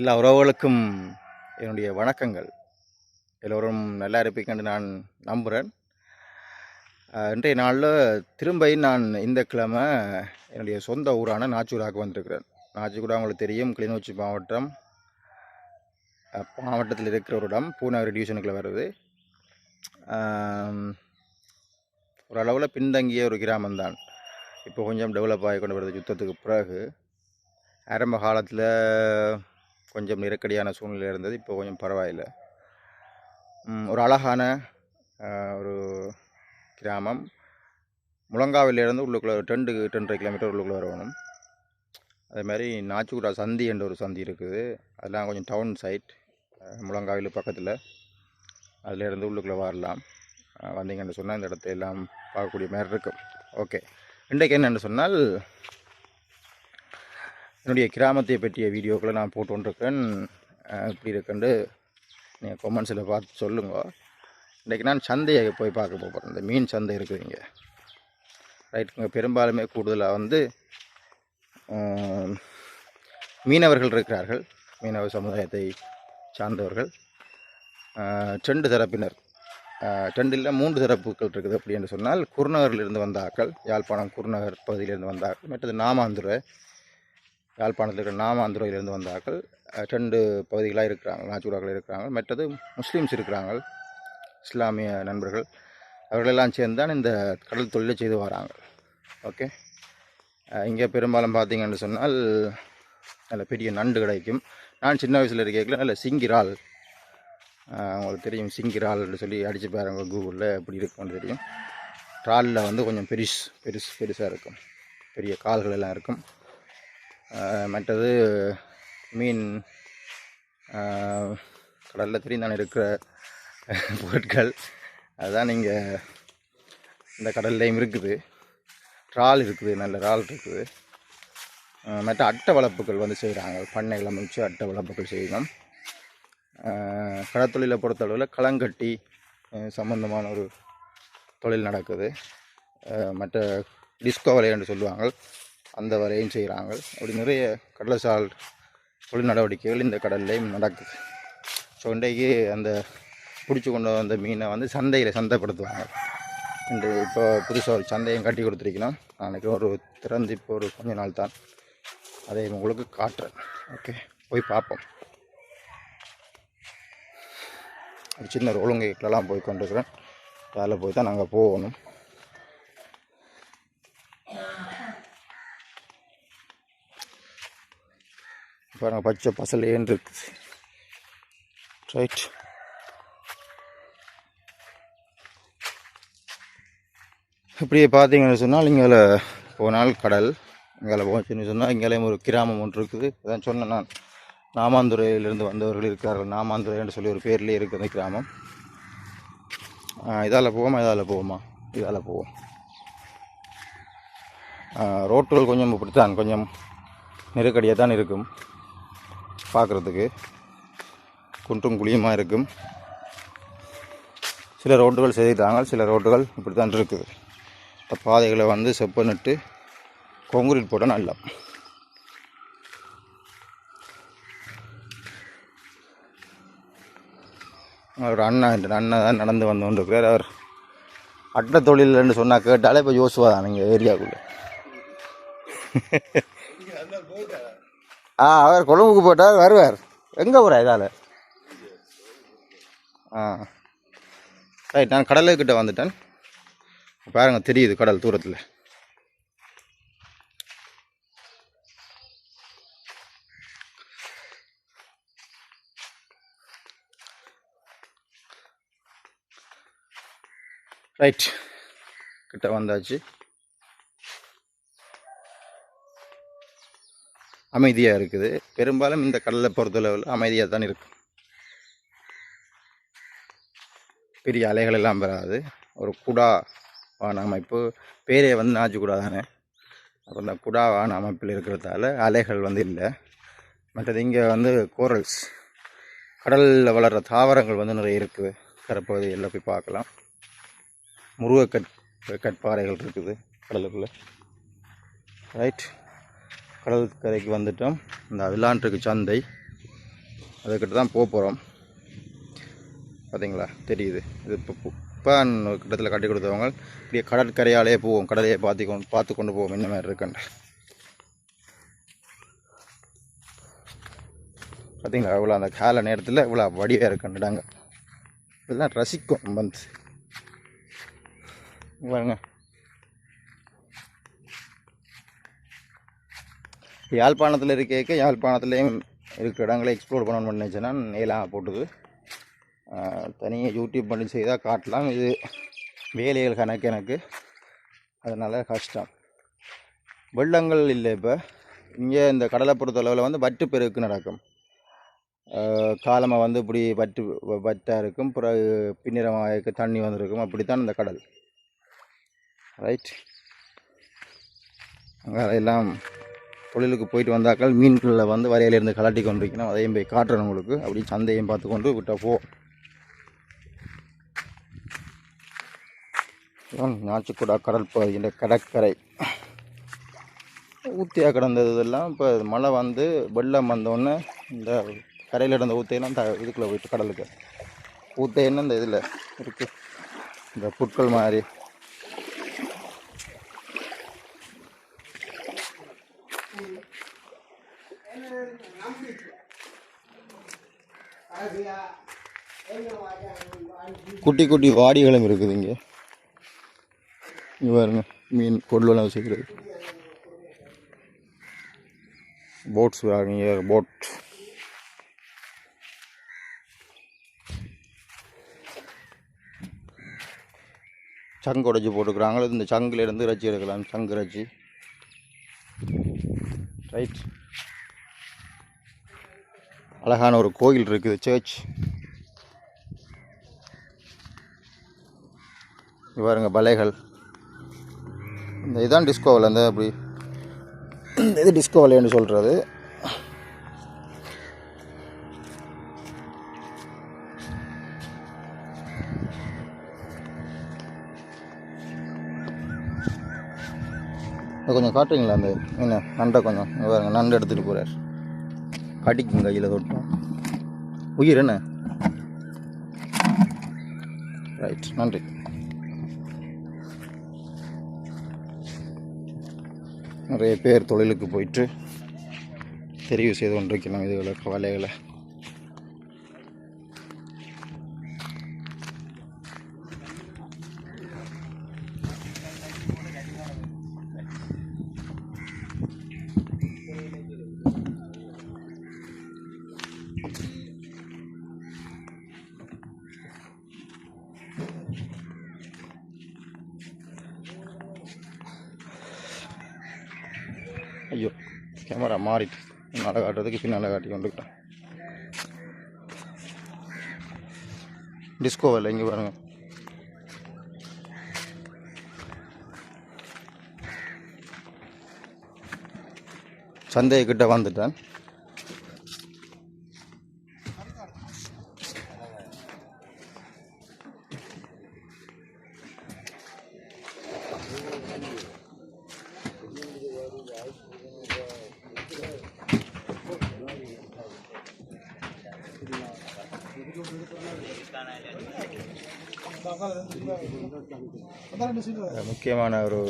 எல்லா உறவுகளுக்கும் என்னுடைய வணக்கங்கள். எல்லோரும் நல்லா இருப்பீங்கன்னு நான் நம்புகிறேன் இன்றைய நாளில் திரும்ப நான் இந்த கிழமை என்னுடைய சொந்த ஊரான நாச்சூராக்கு வந்திருக்கிறேன். நாச்சிக்கூட உங்களுக்கு தெரியும் கிளிநொச்சி மாவட்டம். மாவட்டத்தில் இருக்கிற ஒரு இடம் பூநகர் டிவிஷனுக்குள்ள வருது. ஓரளவில் பின்தங்கிய ஒரு கிராமம்தான். இப்போ கொஞ்சம் டெவலப் ஆகி கொண்டு வருது யுத்தத்துக்கு பிறகு. ஆரம்ப காலத்தில் கொஞ்சம் நெருக்கடியான சூழ்நிலை இருந்தது. இப்போ கொஞ்சம் பரவாயில்லை. ஒரு அழகான ஒரு கிராமம். முழங்காவிலிருந்து உள்ளுக்குள்ளே ஒரு ரெண்டு ரெண்டரை கிலோமீட்டர் உள்ளுக்குள்ளே வரணும். அதே மாதிரி நாச்சுக்குடா சந்தி என்ற ஒரு சந்தி இருக்குது. அதெல்லாம் கொஞ்சம் டவுன் சைட் முழங்காவில் பக்கத்தில். அதில் இருந்து உள்ளுக்குள்ளே வரலாம். வந்தீங்கன்னு சொன்னால் இந்த இடத்த எல்லாம் பார்க்கக்கூடிய மாதிரி இருக்கும். ஓகே. இன்றைக்கு என்னென்னு சொன்னால் என்னுடைய கிராமத்தை பற்றிய வீடியோக்களை நான் போட்டு கொண்டிருக்கேன் எப்படி இருக்குன்னு நீங்கள் கொமெண்ட்ஸில் பார்த்து சொல்லுங்க. இன்றைக்கி நான் சந்தையை போய் பார்க்க போகிறேன் இந்த மீன் சந்தை இருக்குது இங்கே. ரைட்டுங்க பெரும்பாலுமே கூடுதலாக வந்து மீனவர்கள் இருக்கிறார்கள். மீனவ சமுதாயத்தை சார்ந்தவர்கள். அஹ், ரெண்டு தரப்பினர். அஹ், மூன்று தரப்புகள் இருக்குது அப்படி என்று சொன்னால் குருநகரிலிருந்து வந்த ஆக்கள் யாழ்ப்பாணம் குருநகர் பகுதியிலிருந்து வந்த ஆக்கள் மற்றது நாமாந்துரை யாழ்ப்பாணத்தில் இருக்கிற நாமாந்துறையிலிருந்து வந்தார்கள் ரெண்டு பகுதிகளாக இருக்கிறாங்க நாச்சூராக்கள் இருக்கிறாங்க மற்றது முஸ்லீம்ஸ் இருக்கிறாங்க இஸ்லாமிய நண்பர்கள். அவர்களெல்லாம் சேர்ந்து தான் இந்த கடல் தொழிலை செய்து வராங்க. ஓகே? இங்கே பெரும்பாலும் பார்த்தீங்கன்னு சொன்னால் நல்ல பெரிய நண்டு கிடைக்கும். நான் சின்ன வயசில் இருக்கேக்கில் நல்ல சிங்கிரால். உங்களுக்கு தெரியும் சிங்கிரால்னு சொல்லி அடித்து பாருங்க கூகுளில் எப்படி இருக்கும்னு தெரியும். ட்ராலில் வந்து கொஞ்சம் பெருசு பெருசு பெருசாக இருக்கும். பெரிய கால்கள் எல்லாம் இருக்கும். மற்றது மீன் கடலில் தெரிந்தான் இருக்கிற பொருட்கள். அதுதான் நீங்கள் இந்த கடல்லையும் இருக்குது. இறால் இருக்குது நல்ல இறால் இருக்குது. மற்ற அட்டை வளர்ப்புகள் வந்து செய்கிறாங்க பண்ணைகள் அமைச்சு அட்டை வளர்ப்புகள் செய்யணும் ஆஹ் கடற்தொழிலை பொறுத்தளவில் களங்கட்டி சம்மந்தமான சம்பந்தமான ஒரு தொழில் நடக்குது. மற்ற டிஸ்கோ விளையாண்டு என்று சொல்லுவாங்க. அந்த வரையும் செய்கிறாங்க அப்படி நிறைய கடலசால் தொழில் நடவடிக்கைகள் இந்த கடல்லையும் நடக்குது. ஸோ இன்றைக்கு அந்த பிடிச்சி கொண்டு வந்த மீனை வந்து சந்தையில் சந்தைப்படுத்துவாங்க. இன்று இப்போ புதுசாக ஒரு சந்தையும் கட்டி கொடுத்துருக்கணும் நாளைக்கு ஒரு திறந்து இப்போ ஒரு கொஞ்ச நாள் தான். அதை உங்களுக்கு காட்டுறேன். ஓகே போய் பார்ப்போம். ஒரு சின்ன ஒரு ஒழுங்கைக்கெல்லாம் போய் கொண்டிருக்கிறேன். அதில் போய் தான் நாங்கள் போகணும். பாருங்கள் பச்சை பசலேன்னு இருக்குது. ரைட் இப்படியே பார்த்தீங்கன்னு சொன்னால் இங்கே போனால் கடல் இங்கே போச்சுன்னு சொன்னால் இங்கேயும் ஒரு கிராமம் ஒன்று இருக்குது. அதான் சொன்னேன் நான். நாமாந்துறையிலிருந்து வந்தவர்கள் இருக்கிறார்கள். நாமாந்துறைன்னு சொல்லி ஒரு பேர்லேயே இருக்குது அந்த கிராமம். இதால் போவோமா? இதால் போவோமா? இதால் போவோம். ரோட்டுகள் கொஞ்சம் இப்படித்தான் கொஞ்சம் நெருக்கடியாக தான் இருக்கும். பார்க்குறதுக்கு குன்றும் குழியுமாக இருக்கும். சில ரோட்டுகள் செய்திட்டாங்க சில ரோட்டுகள் இப்படி தான் இருக்குது இந்த பாதைகளை வந்து செப்பனிட்டு கொங்குரிட் போட்டால் நல்லா அவரோட அண்ணா அண்ணன் தான் நடந்து வந்து கொண்டிருக்கிறார். அவர் அட்டை தொழில்னு சொன்னால் கேட்டாலே இப்போ யோசுவா தான் நீங்கள் ஏரியாவுக்குள்ளே ஆ அவர் கொழும்புக்கு போட்டால் வருவார். எங்கே ஊரா இதால்? ஆ. ரைட் நான் கடலுக்கிட்ட வந்துட்டேன். பாருங்க தெரியுது கடல் தூரத்தில். ரைட். கிட்ட வந்தாச்சு. அமைதியாக இருக்குது. பெரும்பாலும் இந்த கடலை பொறுத்தளவில் அமைதியாக தான் இருக்கும் பெரிய அலைகள் எல்லாம் வராது. ஒரு குடா வான அமைப்பு. பேரே வந்து நாச்சுக்குடா தானே. அப்போ இந்த குடா வான அமைப்பில் இருக்கிறதால அலைகள் வந்து இல்லை. மற்றது இங்கே வந்து கோரல்ஸ். கடலில் வளர்கிற தாவரங்கள் வந்து நிறைய இருக்குது கரப்பகுதிகளில் போய் பார்க்கலாம். முருகக்கட் கற்பாறைகள் இருக்குது கடலுக்குள்ளே. ரைட் கடல் கரைக்கு வந்துட்டோம். இந்த விளாண்டுருக்கு சந்தை. அதுக்கிட்ட தான் போக போகிறோம் பார்த்தீங்களா தெரியுது. இது இப்போ இப்போ கிட்டத்தில் கட்டி கொடுத்தவங்க இப்படியே கடற்கரையாலே போவோம். கடலையே பார்த்து கொண்டு பார்த்து கொண்டு போவோம். இந்த மாதிரி இருக்குன்னு பார்த்தீங்களா இவ்வளோ அந்த கால நேரத்தில் இவ்வளோ வடிவாக இருக்குன்னுடாங்க இதெல்லாம் ரசிக்கும். வந்து. பாருங்கள் யாழ்ப்பாணத்தில் இருக்க யாழ்ப்பாணத்துலேயும் இருக்கிற இடங்களை எக்ஸ்ப்ளோர் பண்ணணும்னு நினச்சேன்னா நேலாம் போட்டுது. தனியாக யூடியூப் பண்ணி செய்தால் காட்டலாம். இது வேலைகள் கணக்கு எனக்கு. அதனால் கஷ்டம். வெள்ளங்கள் இல்லை இப்போ. இங்கே இந்த கடலை பொறுத்தளவில் வந்து வட்டு பெருக்கு நடக்கும். காலமாக வந்து இப்படி வட்டு வ- இருக்கும். பிறகு பின்னிறமாக இருக்க தண்ணி வந்திருக்கும். அப்படித்தான் இந்த கடல். ரைட் அங்கே எல்லாம் தொழிலுக்கு போயிட்டு வந்தாக்கள் மீன்களில் வந்து வரையிலேருந்து கலாட்டி கொண்டிருக்கணும் அதையும் போய் காட்டுறேன் உங்களுக்கு. அப்படி சந்தையும் பார்த்து கொண்டு விட்டால் போ. இதான் நாச்சுக்குடா கடற்கரை. ஊத்தியாக கிடந்ததெல்லாம் இப்போ மழை வந்து வெள்ளம் வந்தோடனே இந்த கரையில் இருந்த ஊத்தையெல்லாம் த இதுக்குள்ளே போயிட்டு கடலுக்கு. ஊத்தைன்னு இந்த இதில் இருக்குது இந்த புட்கள் மாதிரி. குட்டி குட்டி வாடிகளும் இருக்குது இங்கே. இங்கே பாருங்க மீன் கொள்ளுலாம் வச்சுக்கிறது போட்ஸ் இங்கே போட் சங்கு உடைச்சி போட்டுக்கிறாங்களோ இந்த சங்கிலேருந்து இறைச்சி எடுக்கலாம் சங்கு இறைச்சி. ரைட் அழகான ஒரு கோயில் இருக்குது சர்ச் இங்க பாருங்க பலைகள். இந்த இதுதான் டிஸ்கோவில் அந்த அப்படி. இந்த இது டிஸ்கோவலைன்னு சொல்கிறது கொஞ்சம் காட்டுறீங்களா அந்த என்ன நண்டை கொஞ்சம்? பாருங்கள் நண்டு எடுத்துகிட்டு போகிறார் கடிக்கும் கையில் தொட்டோம் உயிர் என்ன? ரைட் நன்றி. நிறைய பேர் தொழிலுக்கு போயிட்டு தெரிவு செய்து கொண்டிருக்கலாம் இதுகளை கவலைகளை. கேமரா மாறிட்டு முன்னால் காட்டுறதுக்கு பின்னால் காட்டி கொண்டுக்கிட்டேன். டிஸ்கோவில் இங்கே பாருங்க. சந்தைக்கிட்ட வந்துட்டேன். முக்கியமான ஒரு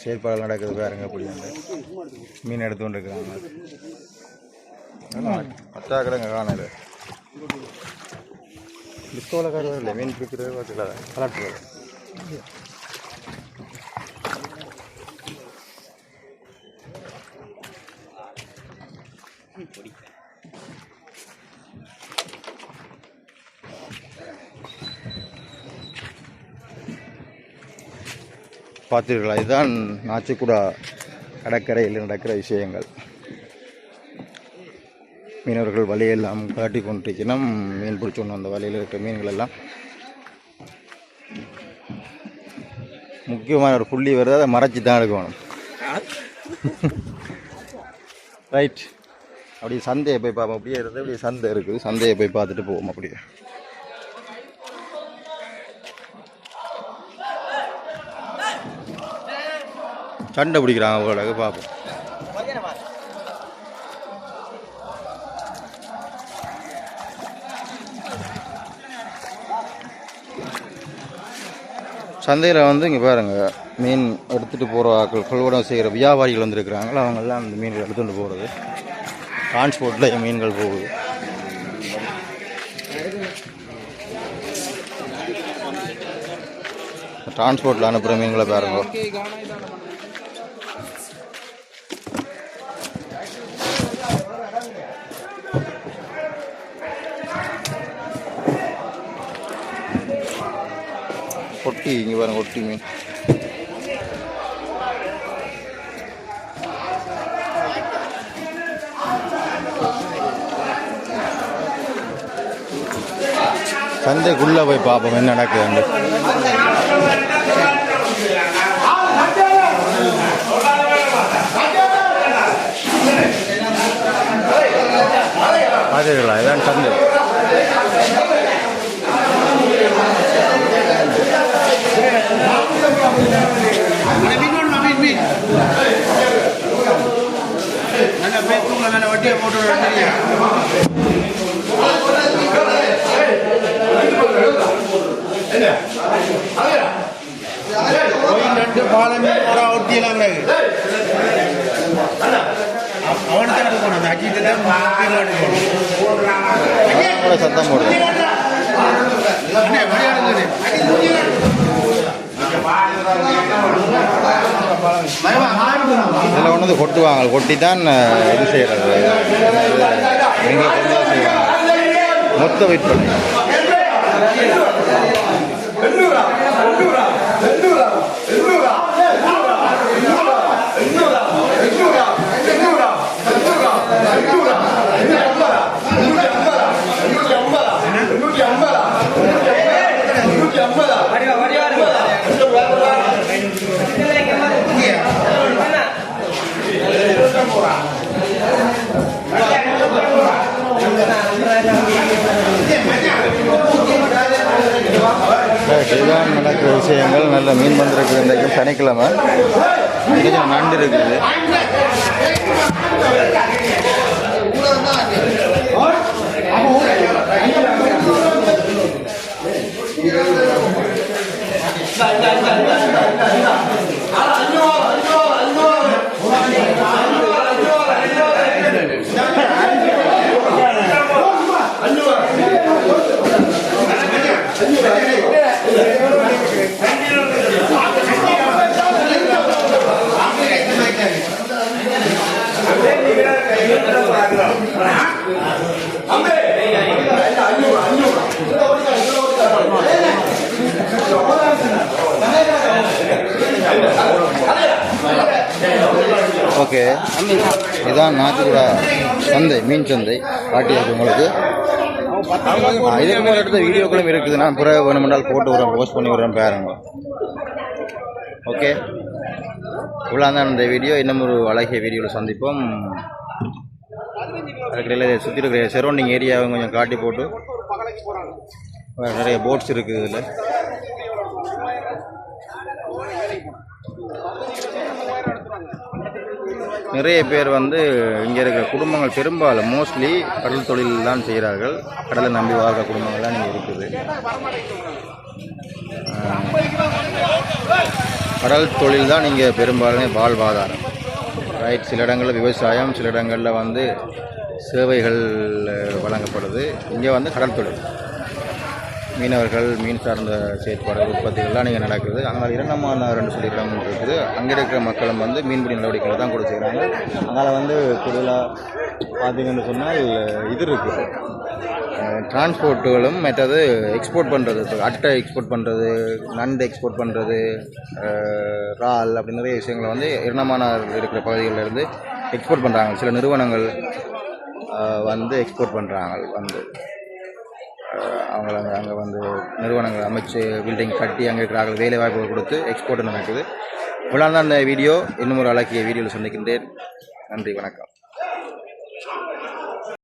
செயற்பாடு நடக்குது பாருங்க அப்படி அந்த மீன் எடுத்து கொண்டு இருக்கிறாங்க அத்தாக்கிறங்க காணல டிஸ்கோவில் காட்டுறது இல்லை மீன் பிடிக்கிறது பார்த்துல கலாட்டுறது பார்த்தீர்களா இதுதான் நாச்சிக்குடா கடற்கரையில் நடக்கிற விஷயங்கள். மீனவர்கள் வலையெல்லாம் காட்டி கொண்டிருக்கணும் மீன் பிடிச்சோன்னு அந்த வலையில் இருக்கிற மீன்கள் எல்லாம் முக்கியமான ஒரு புள்ளி வருது. அதை மறைச்சி தான் எடுக்கணும். ரைட் அப்படியே சந்தையை போய் பார்ப்போம். அப்படியே இருந்து அப்படியே சந்தை இருக்குது. சந்தையை போய் பார்த்துட்டு போவோம் அப்படியே. சண்டை பிடிக்கிறாங்க அவங்களுக்கு பார்ப்போம் சந்தையில் வந்து இங்கே பாருங்கள் மீன் எடுத்துகிட்டு போகிற ஆக்கள் கொள்வடம் செய்கிற வியாபாரிகள் வந்துருக்கிறாங்களோ அவங்கெல்லாம் அந்த மீன்கள் எடுத்துகிட்டு போகிறது டிரான்ஸ்போர்ட்டில் மீன்கள் போகுது. டிரான்ஸ்போர்ட்டில் அனுப்புகிற மீன்களை பாருங்கள் கொட்டி இங்கே பாருங்க கொட்டி மீன். சந்தைக்குள்ளே போய் பார்ப்போம் என்ன நடக்குதுன்னு. பார்த்தீர்களா இதான் சந்தை ரெண்டு பாலமே ஒரு ஒட்டியெல்லாம் கிடக்கு அவனுக்கு எனக்கு போகணும் அந்த அஜித்தில் மார்க்கெட் போகணும் கூட சத்தம் போடுது. இதில் ஒன்று கொட்டுவாங்க. கொட்டி தான் இது செய்கிறது எங்களுக்கு கொண்டு வந்து செய்வாங்க. மொத்த விற்பனை இதுதான் நடக்கிற விஷயங்கள் நல்ல மீன் வந்திருக்கு இல்லாமல் சனிக்கிழமை நண்டு இருக்குது இதுதான் நாட்டுக்குடா சந்தை மீன் சந்தை காட்டியிருக்கு உங்களுக்கு. ஆ, இதுக்கு மேலே எடுத்த வீடியோக்களும் இருக்குது. நான் பிறகு வேணுமென்றால் போட்டு விடுறேன் போஸ்ட் பண்ணி விடுறேன் பாருங்க ஓகே இவ்வளோ தான் இந்த வீடியோ. இன்னும் ஒரு அழகிய வீடியோவில் சந்திப்போம். அதுக்கிடையில் சுற்றி இருக்கிற சரௌண்டிங் ஏரியாவை கொஞ்சம் காட்டி போட்டு நிறைய போட்ஸ் இருக்குது இதில். நிறைய பேர் வந்து இங்கே இருக்கிற குடும்பங்கள் பெரும்பாலும் மோஸ்ட்லி கடல் தொழில் தான் செய்கிறார்கள். கடலை நம்பி வாழ்கிற குடும்பங்கள்லாம் இங்கே இருக்குது. கடல் தொழில் தான் இங்கே பெரும்பாலுமே வாழ்வாதாரம். ரைட் சில இடங்களில் விவசாயம் சில இடங்களில் வந்து சேவைகள் வழங்கப்படுது. இங்கே வந்து கடல் தொழில். மீனவர்கள் மீன் சார்ந்த செயற்பாடு உற்பத்திகள்லாம் இங்கே நடக்குது. அதனால் இரண்டமான ரெண்டு சொல்லி இடம் இருக்குது. அங்கே இருக்கிற மக்களும் வந்து மீன்பிடி நடவடிக்கைகளை தான் கூட செய்கிறாங்க அதனால் வந்து கூடுதலாக பார்த்தீங்கன்னு சொன்னால் இது இருக்குது டிரான்ஸ்போர்ட்டுகளும் மற்றது எக்ஸ்போர்ட் பண்ணுறது இப்போ அட்டை எக்ஸ்போர்ட் பண்ணுறது நண்டு எக்ஸ்போர்ட் பண்ணுறது இறால் அப்படி நிறைய விஷயங்களை வந்து இரணமான இருக்கிற பகுதிகளில் இருந்து எக்ஸ்போர்ட் பண்ணுறாங்க சில நிறுவனங்கள் வந்து எக்ஸ்போர்ட் பண்ணுறாங்க வந்து. அவங்கள அங்கே அங்கே வந்து நிறுவனங்கள் அமைச்சு பில்டிங் கட்டி அங்கே இருக்கிற வேலை வாய்ப்புகள் கொடுத்து எக்ஸ்போர்ட் நடக்குது. இவ்வளோ தான் இந்த வீடியோ இன்னும் ஒரு அழகிய வீடியோவில் சந்திக்கின்றேன். நன்றி வணக்கம்.